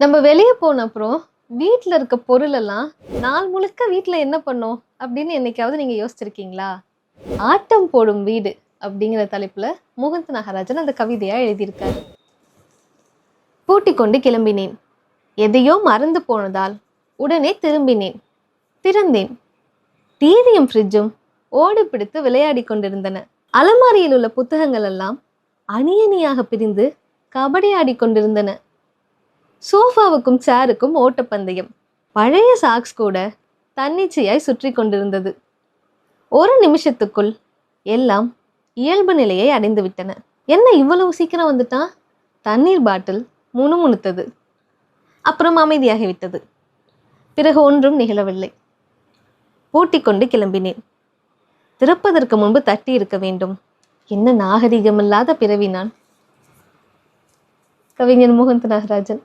நம்ம வெளியே போன அப்புறம் வீட்டில் இருக்க பொருளெல்லாம் நாள் முழுக்க வீட்டில் என்ன பண்ணோம் அப்படின்னு என்னைக்காவது நீங்கள் யோசிச்சிருக்கீங்களா? ஆட்டம் போடும் வீடு அப்படிங்கிற தலைப்பில் முகுந்த் நாகராஜன் அந்த கவிதையாக எழுதியிருக்காரு. பூட்டி கொண்டு கிளம்பினேன். எதையோ மறந்து போனதால் உடனே திரும்பினேன். திறந்தேன். டிவியும் ஃப்ரிட்ஜும் ஓடி பிடித்து விளையாடி கொண்டிருந்தன. அலமாரியில் உள்ள புத்தகங்கள் எல்லாம் அணியணியாக பிரிந்து கபடி ஆடி கொண்டிருந்தன. சோஃபாவுக்கும் சேருக்கும் ஓட்டப்பந்தயம். பழைய சாக்ஸ் கூட தன்னிச்சையாய் சுற்றி கொண்டிருந்தது. ஒரு நிமிஷத்துக்குள் எல்லாம் இயல்பு நிலையை அடைந்துவிட்டன என்ன இவ்வளவு சீக்கிரம் வந்துட்டான் தண்ணீர் பாட்டில் முணுமுணுத்தது. அப்புறம் அமைதியாகிவிட்டது பிறகு ஒன்றும் நிகழவில்லை. பூட்டி கொண்டு கிளம்பினேன். திறப்பதற்கு முன்பு தட்டி இருக்க வேண்டும். என்ன நாகரிகமில்லாத பிறவி நான் கவிஞர் முகுந்த் நாகராஜன்.